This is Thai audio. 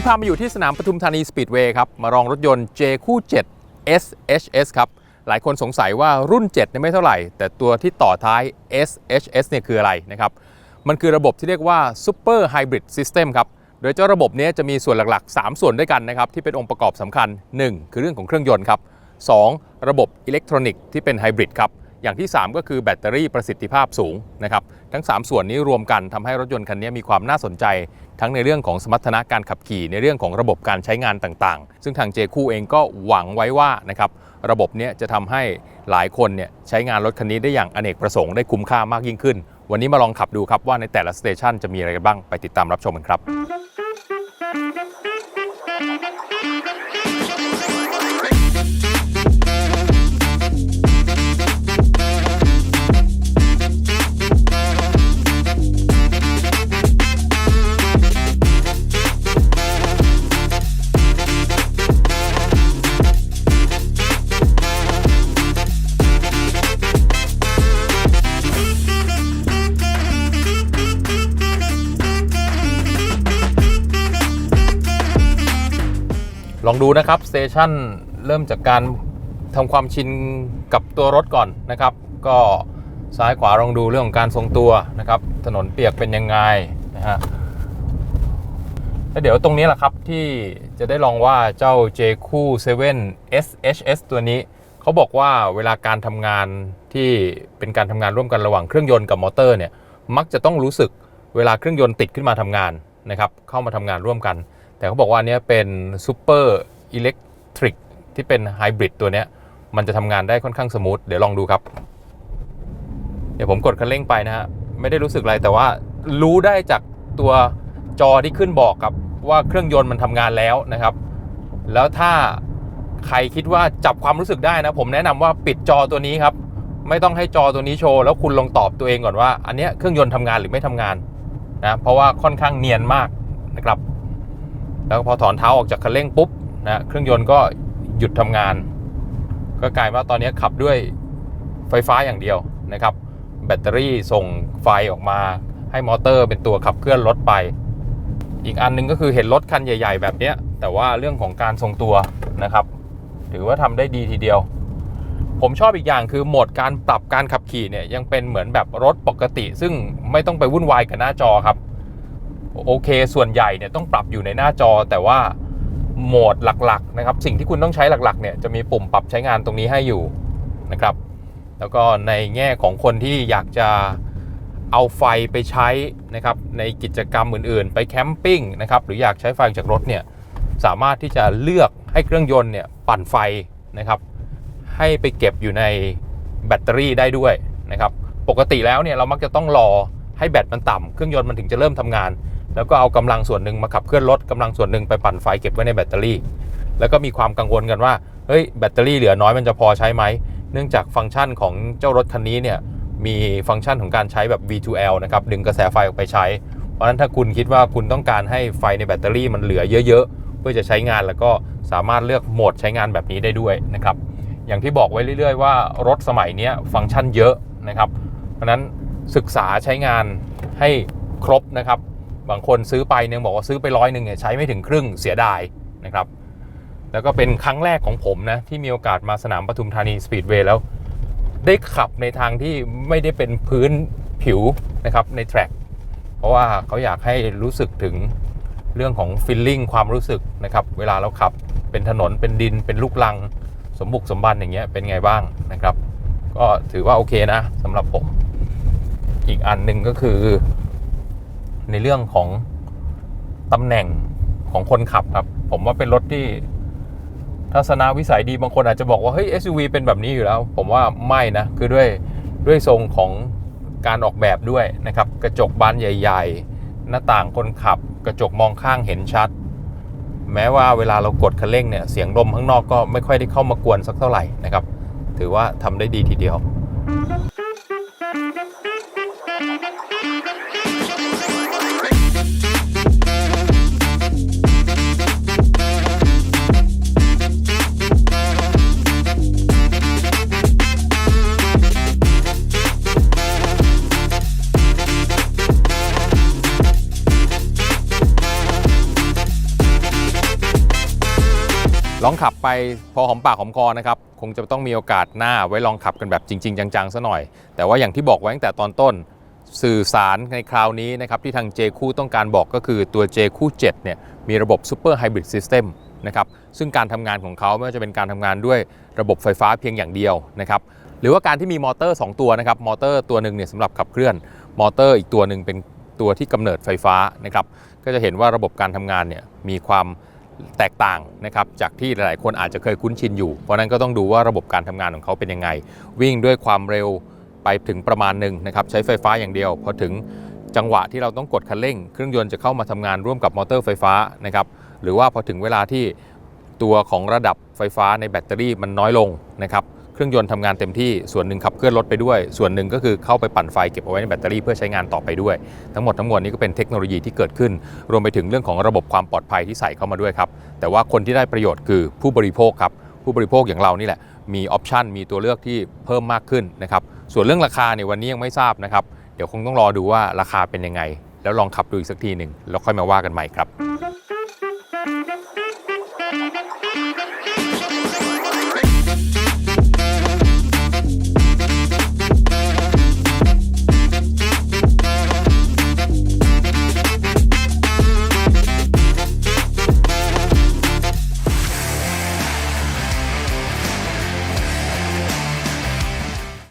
วันนี้พามาอยู่ที่สนามปทุมธานีสปีดเวย์ครับ มาลองรถยนต์ J คู่ 7 SHS ครับ หลายคนสงสัยว่ารุ่น 7เนี่ยไม่เท่าไหร่ แต่ตัวที่ต่อท้าย SHS เนี่ยคืออะไรนะครับ มันคือระบบที่เรียกว่า Super Hybrid System ครับ โดยเจ้าระบบนี้จะมีส่วนหลักๆ 3 ส่วนด้วยกันนะครับ ที่เป็นองค์ประกอบสำคัญ 1 คือเรื่องของเครื่องยนต์ครับ 2 ระบบอิเล็กทรอนิกส์ที่เป็นไฮบริดครับ อย่างที่ 3 ก็คือแบตเตอรี่ประสิทธิภาพสูงนะครับทั้ง 3 ส่วนนี้รวมกันทำให้รถยนต์คันนี้มีความน่าสนใจ ทั้งในเรื่องของสมรรถนะการขับขี่ในเรื่องของระบบการใช้งานต่างๆ ซึ่งทางเจคู่เองก็หวังไว้ว่านะครับระบบเนี้จะทำให้หลายคนเนี่ยใช้งานรถคันนี้ได้อย่างอเนกประสงค์ได้คุ้มค่ามากยิ่งขึ้น วันนี้มาลองขับดูครับว่าในแต่ละสเตชันจะมีอะไรกันบ้างไปติดตามรับชมกันครับ ลองดูนะครับสเตชันเริ่มจากการทำความชินกับตัวรถก่อนนะครับ ก็ซ้ายขวาลองดูเรื่องของการทรงตัวนะครับ ถนนเปียกเป็นยังไงนะฮะแล้วเดี๋ยวตรงนี้แหละครับที่จะได้ลองว่าเจ้า J คู่7 SHS ตัวนี้ เขาบอกว่าเวลาการทำงานที่เป็นการทำงานร่วมกันระหว่างเครื่องยนต์กับมอเตอร์เนี่ยมักจะต้องรู้สึกเวลาเครื่องยนต์ติดขึ้นมาทำงานนะครับเข้ามาทำงานร่วมกัน แต่เขาบอกว่าอันเนี้ยเป็นซูเปอร์อิเล็กทริกที่เป็นไฮบริดตัวเนี้ยมันจะทำงานได้ค่อนข้างสมูทเดี๋ยวลองดูครับ เดี๋ยวผมกดคันเร่งไปนะฮะไม่ได้รู้สึกอะไรแต่ว่ารู้ได้จากตัวจอที่ขึ้นบอกครับว่าเครื่องยนต์มันทำงานแล้วนะครับ แล้วถ้าใครคิดว่าจับความรู้สึกได้นะ ผมแนะนำว่าปิดจอตัวนี้ครับ ไม่ต้องให้จอตัวนี้โชว์แล้วคุณลองตอบตัวเองก่อนว่า อันเนี้ยเครื่องยนต์ทำงานหรือไม่ทำงานนะเพราะว่าค่อนข้างเนียนมากนะครับ แล้วพอถอนเท้าออกจากคันเร่งปุ๊บนะเครื่องยนต์ก็หยุดทำงาน ก็กลายว่าตอนนี้ขับด้วยไฟฟ้าอย่างเดียวนะครับ แบตเตอรี่ส่งไฟออกมาให้มอเตอร์เป็นตัวขับเคลื่อนรถไป อีกอันหนึงก็คือเห็นรถคันใหญ่ ๆ แบบนี้แต่ว่าเรื่องของการทรงตัวนะครับ ถือว่าทำได้ดีทีเดียว ผมชอบอีกอย่างคือโหมดการปรับการขับขี่เนี่ยยังเป็นเหมือนแบบรถปกติ ซึ่งไม่ต้องไปวุ่นวายกับหน้าจอครับ โอเค ส่วนใหญ่เนี่ยต้องปรับอยู่ในหน้าจอ แต่ว่าโหมดหลักๆนะครับสิ่งที่คุณต้องใช้หลักๆเนี่ยจะมีปุ่มปรับใช้งานตรงนี้ให้อยู่นะครับ แล้วก็ในแง่ของคนที่อยากจะเอาไฟไปใช้นะครับในกิจกรรมอื่นๆ ไปแคมปิ้งนะครับหรืออยากใช้ไฟจากรถเนี่ยสามารถที่จะเลือกให้เครื่องยนต์เนี่ยปั่นไฟนะครับให้ไปเก็บอยู่ในแบตเตอรี่ได้ด้วยนะครับปกติแล้วเนี่ยเรามักจะต้องรอให้แบตมันต่ำเครื่องยนต์มันถึงจะเริ่มทำงาน แล้วก็เอากำลังส่วนหนึ่งมาขับเคลื่อนรถกำลังส่วนหนึ่งไปปั่นไฟเก็บไว้ในแบตเตอรี่ แล้วก็มีความกังวลกันว่าเฮ้ยแบตเตอรี่เหลือน้อยมันจะพอใช้ไหมเนื่องจากฟังก์ชันของเจ้ารถคันนี้เนี่ยมีฟังก์ชันของการใช้แบบ V2L นะครับดึงกระแสไฟออกไปใช้ เพราะฉะนั้นถ้าคุณคิดว่าคุณต้องการให้ไฟในแบตเตอรี่มันเหลือเยอะๆ เพื่อจะใช้งานแล้วก็สามารถเลือกโหมดใช้งานแบบนี้ได้ด้วยนะครับอย่างที่บอกไว้เรื่อย ๆ ว่ารถสมัยนี้ฟังก์ชันเยอะนะครับ เพราะฉะนั้นศึกษาใช้งานให้ครบนะครับ บางคนซื้อไปเนี่ยบอกว่าซื้อไปร้อยหนึ่งเนี่ยใช้ไม่ถึงครึ่งเสียดายนะครับ แล้วก็เป็นครั้งแรกของผมนะที่มีโอกาสมาสนามปทุมธานีสปีดเวย์แล้ว ได้ขับในทางที่ไม่ได้เป็นพื้นผิวนะครับในแทร็กเพราะว่าเขาอยากให้รู้สึกถึงเรื่องของฟิลลิ่งความรู้สึกนะครับ เวลาเราขับเป็นถนนเป็นดินเป็นลูกลัง สมบุกสมบันอย่างเงี้ยเป็นไงบ้างนะครับ ก็ถือว่าโอเคนะสำหรับผม อีกอันหนึ่งก็คือ ในเรื่องของตำแหน่งของคนขับครับ ผมว่าเป็นรถที่ทัศนวิสัยดีบางคนอาจจะบอกว่าเฮ้ย SUV เป็นแบบนี้อยู่แล้ว ผมว่าไม่นะ คือด้วยด้วยทรงของการออกแบบด้วยนะครับ กระจกบานใหญ่ ๆ หน้าต่างคนขับ กระจกมองข้างเห็นชัด แม้ว่าเวลาเรากดคันเร่งเนี่ย เสียงลมข้างนอกก็ไม่ค่อยได้เข้ามากวนสักเท่าไหร่นะครับ ถือว่าทำได้ดีทีเดียว องขับไปพอหอมปากหอมคอนะครับคงจะต้องมีโอกาสหน้าไว้ลองขับกันแบบจริง ๆ จังๆซะหน่อย แต่ว่าอย่างที่บอกไว้ตั้งแต่ตอนต้นสื่อสารในคราวนี้นะครับที่ทาง J คู่ต้องการบอกก็คือตัว J คู่7เนี่ยมีระบบ Super Hybrid System นะครับซึ่งการทำงานของเขาไม่ว่าจะเป็นการทำงานด้วยระบบไฟฟ้าเพียงอย่างเดียวนะครับหรือว่าการที่มีมอเตอร์ 2 ตัวนะครับมอเตอร์ตัวหนึ่งเนี่ยสำหรับขับเคลื่อน มอเตอร์อีกตัวหนึ่งเป็นตัวที่กำเนิดไฟฟ้านะครับก็จะเห็นว่าระบบการทำงานเนี่ยมีความ แตกต่างนะครับจากที่หลายๆ คนอาจจะเคยคุ้นชินอยู่ เพราะนั้นก็ต้องดูว่าระบบการทำงานของเขาเป็นยังไง วิ่งด้วยความเร็วไปถึงประมาณหนึ่งนะครับใช้ไฟฟ้าอย่างเดียวพอถึงจังหวะที่เราต้องกดคันเร่ง เครื่องยนต์จะเข้ามาทำงานร่วมกับมอเตอร์ไฟฟ้านะครับหรือว่าพอถึงเวลาที่ตัวของระดับไฟฟ้าในแบตเตอรี่มันน้อยลงนะครับ ครื่องยนต์ทำงานเต็มที่ส่วนหนึ่งขับเคลื่อนรถไปด้วย ส่วนหนึ่งก็คือเข้าไปปั่นไฟเก็บเอาไว้ในแบตเตอรี่เพื่อใช้งานต่อไปด้วย ทั้งหมดทั้งมวลนี้ก็เป็นเทคโนโลยีที่เกิดขึ้น รวมไปถึงเรื่องของระบบความปลอดภัยที่ใส่เข้ามาด้วยครับ แต่ว่าคนที่ได้ประโยชน์คือผู้บริโภคครับ ผู้บริโภคอย่างเรานี่แหละ มีออปชันมีตัวเลือกที่เพิ่มมากขึ้นนะครับส่วนเรื่องราคาเนี่ยวันนี้ยังไม่ทราบนะครับเดี๋ยวคงต้องรอดูว่าราคาเป็นยังไง แล้วลองขับดูอีกสักทีหนึ่งแล้วค่อยมาว่ากันใหม่ครับ